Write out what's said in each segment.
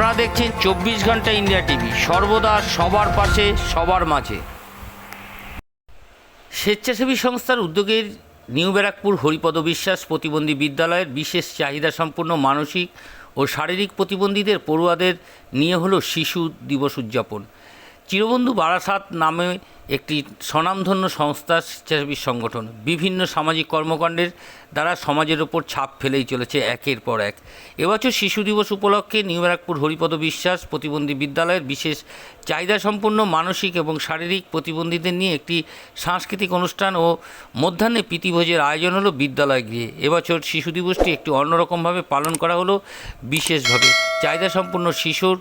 আপনারা দেখছেন চব্বিশ ঘণ্টা ইন্ডিয়া টিভি। সর্বদা সবার পাশে, সবার মাঝে। স্বেচ্ছাসেবী সংস্থার উদ্যোগের নিউ ব্যারাকপুর হরিপদ বিশ্বাস প্রতিবন্ধী বিদ্যালয়ের বিশেষ চাহিদা সম্পন্ন মানসিক ও শারীরিক প্রতিবন্ধীদের পড়ুয়াদের নিয়ে হলো শিশু দিবস উদযাপন। চিরবন্ধু বারাসাত নামে একটি স্বনামধন্য সংস্থা, স্বেচ্ছাসেবী সংগঠন। বিভিন্ন সামাজিক কর্মকাণ্ডের দ্বারা সমাজের ওপর ছাপ ফেলেই চলেছে একের পর এক। এবছর শিশু দিবস উপলক্ষে নিউ ব্যারাকপুর হরিপদ বিশ্বাস প্রতিবন্ধী বিদ্যালয়ের বিশেষ চাহিদা সম্পন্ন মানসিক এবং শারীরিক প্রতিবন্ধীদের নিয়ে একটি সাংস্কৃতিক অনুষ্ঠান ও মধ্যাহ্নে প্রীতিভোজের আয়োজন হলো বিদ্যালয় গৃহে। এবছর শিশু দিবসটি একটু অন্যরকমভাবে পালন করা হলো বিশেষভাবে। চাহিদা সম্পন্ন শিশুর,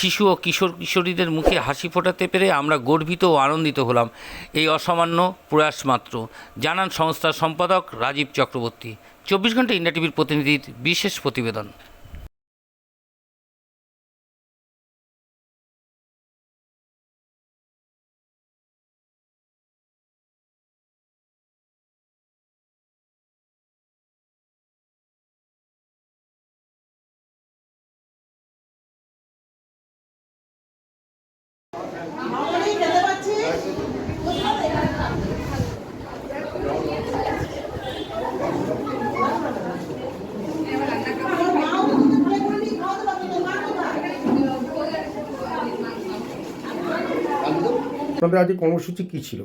শিশু ও কিশোর কিশোরীদের মুখে হাসি ফোটাতে পেরে আমরা গর্বিত ও আনন্দিত হলাম। এই অসামান্য প্রয়াস মাত্র। জানান সংস্থার সম্পাদক রাজীব চক্রবর্তী। চব্বিশ ঘণ্টা ইন্ডিয়া টিভির প্রতিনিধির বিশেষ প্রতিবেদন। আপনাদের আজকে কর্মসূচি কী ছিল?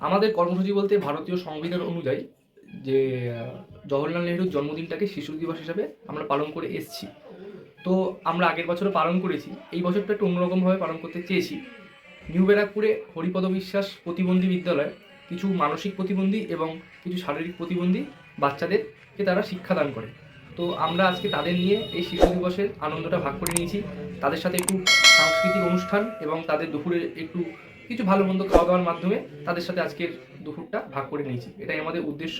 আমাদের কর্মসূচি বলতে ভারতীয় সংবিধান অনুযায়ী যে জওহরলাল নেহরুর জন্মদিনটাকে শিশু দিবস হিসাবে আমরা পালন করে এসেছি। তো আমরা আগের বছরও পালন করেছি, এই বছরটা একটু অন্যরকমভাবে পালন করতে চেয়েছি। নিউ ব্যারাকপুরে হরিপদ বিশ্বাস প্রতিবন্ধী বিদ্যালয়, কিছু মানসিক প্রতিবন্ধী এবং কিছু শারীরিক প্রতিবন্ধী বাচ্চাদেরকে তারা শিক্ষাদান করে। তো আমরা আজকে তাদের নিয়ে এই শিশু দিবসের আনন্দটা ভাগ করে নিয়েছি। তাদের সাথে একটু সাংস্কৃতিক অনুষ্ঠান এবং তাদের দুপুরে একটু কিছু ভালো মন্দ খাওয়া দাওয়ার মাধ্যমে তাদের সাথে আজকের দুপুরটা ভাগ করে নিয়েছি। এটাই আমাদের উদ্দেশ্য।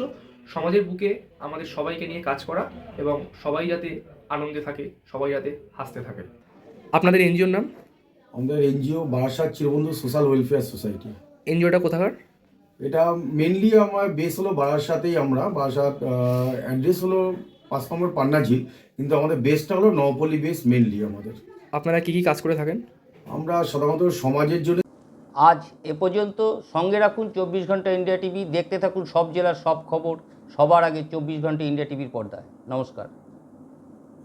সমাজের বুকে আমাদের সবাইকে নিয়ে কাজ করা এবং সবাই যাতে আনন্দে থাকে সবাই যাতে হাসতে থাকে। আপনাদের এনজিওর নাম? আমাদের NGO Barasat Chirobandhu social welfare society. এনজিওটা কোথাকার? এটা মেনলি আমার বেস হলো বারাসাতেই আমরা। বারাসাত অ্যাড্রেস হলো পাঁচ নম্বর পান্নাজি কিন্তু আমাদের বেসটা হলো নবপল্লী বেস মেনলি আমাদের। আপনারা কি কি কাজ করে থাকেন? আমরা সাধারণত সমাজের জন্য আজ এ পর্যন্ত সঙ্গে রাখুন চব্বিশ ঘণ্টা ইন্ডিয়া টিভি দেখতে থাকুন সব জেলার সব খবর সবার আগে চব্বিশ ঘণ্টা ইন্ডিয়া টিভির পর্দায়। নমস্কার।